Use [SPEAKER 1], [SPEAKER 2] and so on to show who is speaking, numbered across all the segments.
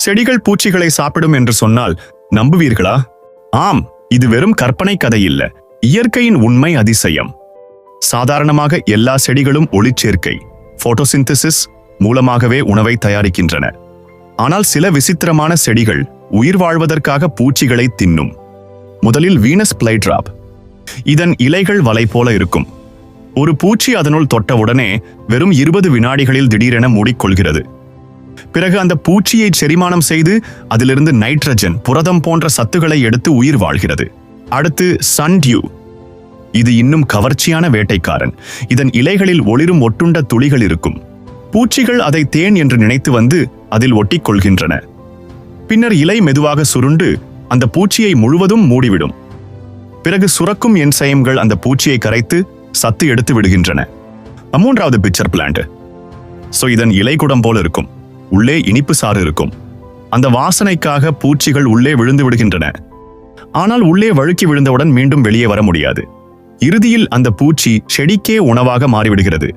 [SPEAKER 1] செடிகள் பூச்சிகளை சாப்பிடும் என்று சொன்னால் நம்புவீர்களா? ஆம் இது வெறும் கற்பனை கதை இல்ல இயற்கையின் உண்மை அதிசயம். சாதாரணமாக எல்லா செடிகளும் ஒளிச்சேர்க்கை போட்டோசிந்தசிஸ் மூலமாகவே உணவை தயாரிக்கின்றன. ஆனால் சில விசித்திரமான செடிகள் உயிர் வாழ்வதற்காக பூச்சிகளை தின்னும். முதலில் வீனஸ் பிளைட்ராப். இதன் இலைகள் வலை போல இருக்கும். ஒரு பூச்சி அதனுள் தொட்டவுடனே வெறும் இருபது வினாடிகளில் திடீரென மூடிக்கொள்கிறது. பிறகு அந்த பூச்சியை செரிமானம் செய்து அதிலிருந்து நைட்ரஜன் புரதம் போன்ற சத்துக்களை எடுத்து உயிர் வாழ்கிறது. அடுத்து சன்டியூ இது இன்னும் கவர்ச்சியான வேட்டைக்காரன். இதன் இலைகளில் ஒளிரும் ஒட்டுண்ட துளிகள் இருக்கும். பூச்சிகள் அதை தேன் என்று நினைத்து வந்து அதில் ஒட்டிக்கொள்கின்றன. பின்னர் இலை மெதுவாக சுருண்டு அந்த பூச்சியை முழுவதும் மூடிவிடும். பிறகு சுரக்கும் என்சைம்கள் அந்த பூச்சியை கரைத்து சத்து எடுத்து விடுகின்றன. மூன்றாவது பிக்சர் பிளான்ட். சோ இதன் இலைக்குடம் போல இருக்கும். உள்ளே இனிப்பு சாறு இருக்கும். அந்த வாசனைக்காக பூச்சிகள் உள்ளே விழுந்து விடுகின்றன. ஆனால் உள்ளே வழுக்கி விழுந்தவுடன் மீண்டும் வெளியே வர முடியாது. இறுதியில் அந்த பூச்சி செடிக்கே உணவாக மாறிவிடுகிறது.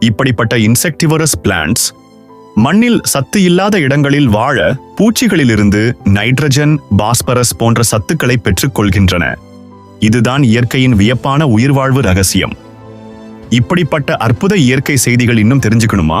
[SPEAKER 1] இப்படிப்பட்ட இன்செக்டிவரஸ் பிளான்ட்ஸ் மண்ணில் சத்து இல்லாத இடங்களில் வாழ பூச்சிகளிலிருந்து நைட்ரஜன் பாஸ்பரஸ் போன்ற சத்துக்களை பெற்றுக்கொள்கின்றன இதுதான் இயற்கையின் வியப்பான உயிர்வாழ்வு ரகசியம். இப்படிப்பட்ட அற்புத இயற்கை செய்திகள் இன்னும் தெரிஞ்சுக்கணுமா?